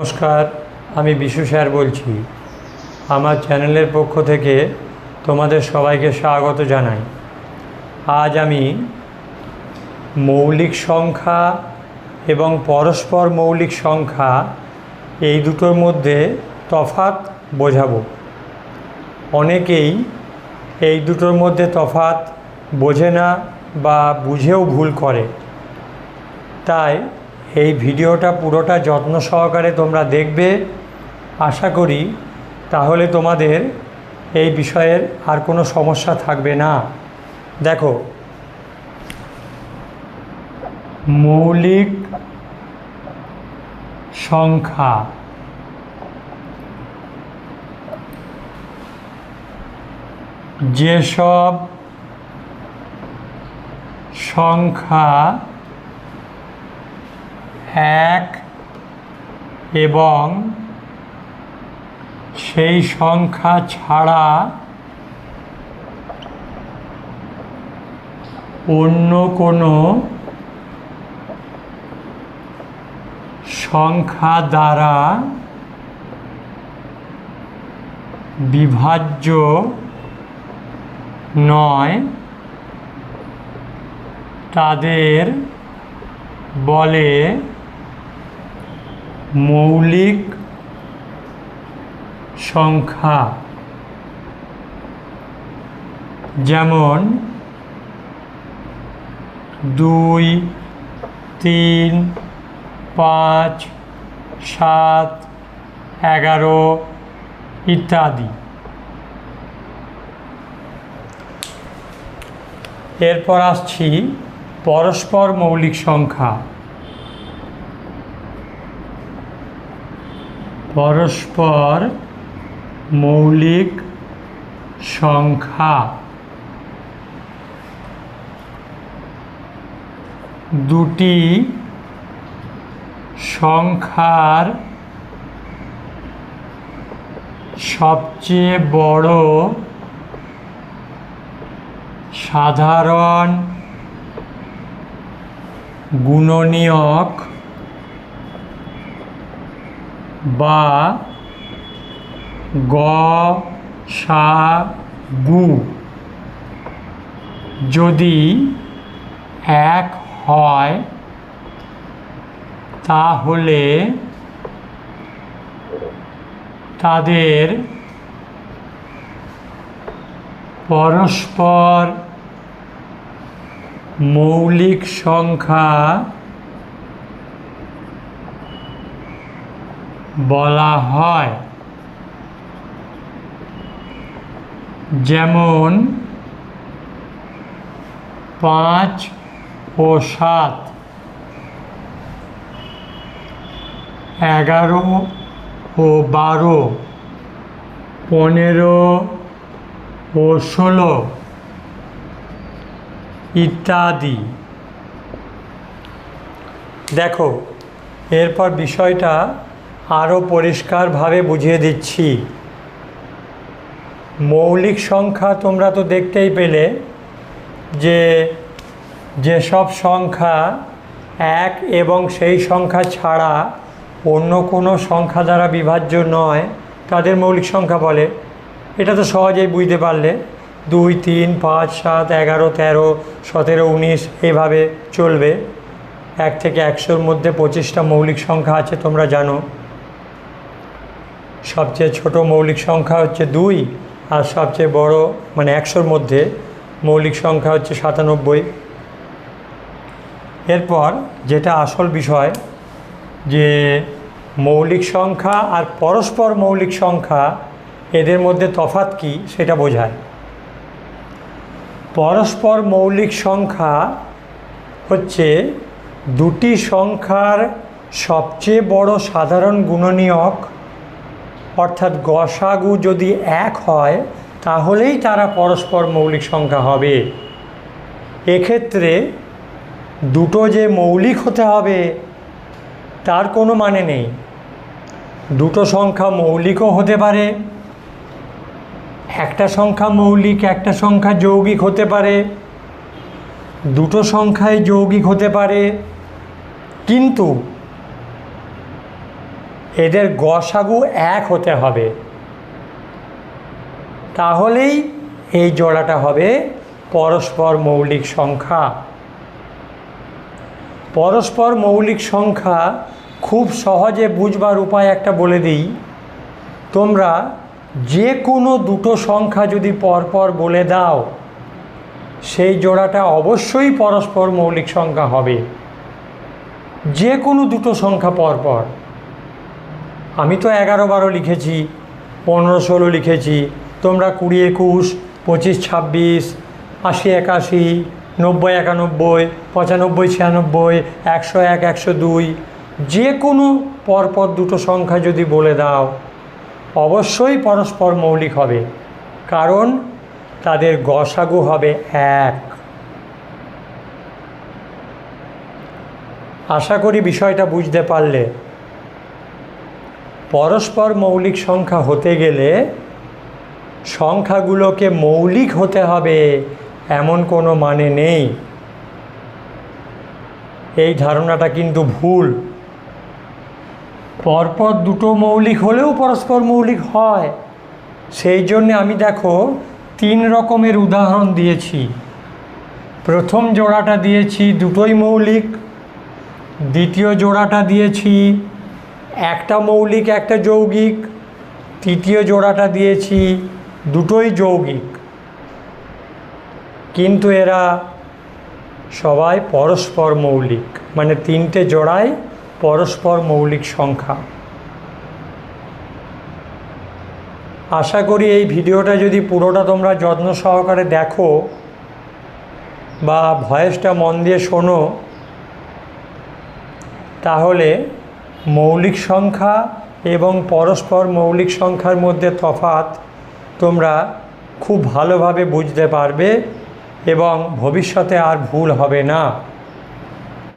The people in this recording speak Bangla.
নমস্কার, আমি বিশু স্যার বলছি। আমার চ্যানেলের পক্ষ থেকে তোমাদের সবাইকে স্বাগত জানাই। আজ আমি মৌলিক সংখ্যা এবং পরস্পর মৌলিক সংখ্যা এই দুটোর মধ্যে তফাৎ বোঝাবো। অনেকেই এই দুটোর মধ্যে তফাৎ বোঝে না বা বুঝেও ভুল করে। তাই এই ভিডিওটা পুরোটা যত্ন সহকারে তোমরা দেখবে। আশা করি তাহলে তোমাদের এই বিষয়ের আর কোনো সমস্যা থাকবে না। দেখো, মৌলিক সংখ্যা। যেসব সংখ্যা এক এবং সেই সংখ্যা ছাড়া অন্য কোনো সংখ্যা দ্বারা বিভাজ্য নয় তাদের বলে মৌলিক সংখ্যা। যেমন দুই তিন পাঁচ সাত এগারো ইত্যাদি। এরপর আসছি পরস্পর মৌলিক সংখ্যা। পরস্পর মৌলিক সংখ্যা দুটি সংখ্যার সবচেয়ে বড় সাধারণ গুণনীয়ক বা গ সা গু। যদি এক হয় তাহলে তাদের পরস্পর মৌলিক সংখ্যা বলা হয়। যেমন, পাঁচ ও সাত। এগারো ও বারো। পনেরো ও ষোলো। ইত্যাদি। দেখো, এরপর বিষয়টা আরও পরিষ্কারভাবে বুঝিয়ে দিচ্ছি। মৌলিক সংখ্যা তোমরা তো দেখতেই পেলে যে যেসব সংখ্যা এক এবং সেই সংখ্যা ছাড়া অন্য কোনো সংখ্যা দ্বারা বিভাজ্য নয়, তাদের মৌলিক সংখ্যা বলে। এটা তো সহজেই বুঝতে পারলে। দুই, তিন, পাঁচ, সাত, এগারো, তেরো, সতেরো, উনিশ এভাবে চলবে। এক থেকে একশোর মধ্যে পঁচিশটা মৌলিক সংখ্যা আছে, তোমরা জানো। সবচেয়ে ছোট মৌলিক সংখ্যা হচ্ছে দুই, আর সবচেয়ে বড় মানে একশোর মধ্যে মৌলিক সংখ্যা হচ্ছে সাতানব্বই। এরপর যেটা আসল বিষয়, যে মৌলিক সংখ্যা আর পরস্পর মৌলিক সংখ্যা, এদের মধ্যে তফাৎ কী সেটা বোঝায়। পরস্পর মৌলিক সংখ্যা হচ্ছে দুটি সংখ্যার সবচেয়ে বড় সাধারণ গুণনীয়ক অর্থাৎ গসাগু যদি এক হয়, তাহলেই তারা পরস্পর মৌলিক সংখ্যা হবে। এক্ষেত্রে দুটো যে মৌলিক হতে হবে, তার কোনো মানে নেই। দুটো সংখ্যা মৌলিকও হতে পারে, একটা সংখ্যা মৌলিক, একটা সংখ্যা যৌগিক হতে পারে। দুটো সংখ্যায় যৌগিক হতে পারে, কিন্তু এদের গসাগু এক হতে হবে। তাহলেই এই জোড়াটা হবে পরস্পর মৌলিক সংখ্যা। পরস্পর মৌলিক সংখ্যা খুব সহজে বুঝবার উপায় একটা বলে দিই। তোমরা যে কোনো দুটো সংখ্যা যদি পরপর বলে দাও, সেই জোড়াটা অবশ্যই পরস্পর মৌলিক সংখ্যা হবে। যে কোনো দুটো সংখ্যা পরপর। আমি তো এগারো বারো লিখেছি, পনেরো ষোলো লিখেছি, তোমরা কুড়ি একুশ, পঁচিশ ছাব্বিশ, আশি একাশি, নব্বই একানব্বই, পঁচানব্বই ছিয়ানব্বই, একশো এক, একশো দুই যে কোনো পরপর দুটো সংখ্যা যদি বলে দাও, অবশ্যই পরস্পর মৌলিক হবে, কারণ তাদের গসাগু হবে এক। আশা করি বিষয়টা বুঝতে পারলে। পরস্পর মৌলিক সংখ্যা হতে গেলে সংখ্যাগুলোকে মৌলিক হতে হবে, এমন কোনো মানে নেই। এই ধারণাটা কিন্তু ভুল। পরপর দুটো মৌলিক হলেও পরস্পর মৌলিক হয়। সেই জন্যে আমি দেখো, তিন রকমের উদাহরণ দিয়েছি। প্রথম জোড়াটা দিয়েছি দুটোই মৌলিক, দ্বিতীয় জোড়াটা দিয়েছি একটা মৌলিক, একটা যৌগিক। তৃতীয় জোড়াটা দিয়েছি, দুটোই যৌগিক। কিন্তু এরা সবাই পরস্পর মৌলিক মানে তিনটে জোড়ায় পরস্পর মৌলিক সংখ্যা। আশা করি এই ভিডিওটা যদি পুরোটা তোমরা যত্ন সহকারে দেখো বা ভয়েসটা মন দিয়ে শোনো, তাহলে মৌলিক সংখ্যা এবং পরস্পর মৌলিক সংখ্যার মধ্যে তফাৎ তোমরা খুব ভালোভাবে বুঝতে পারবে এবং ভবিষ্যতে আর ভুল হবে না।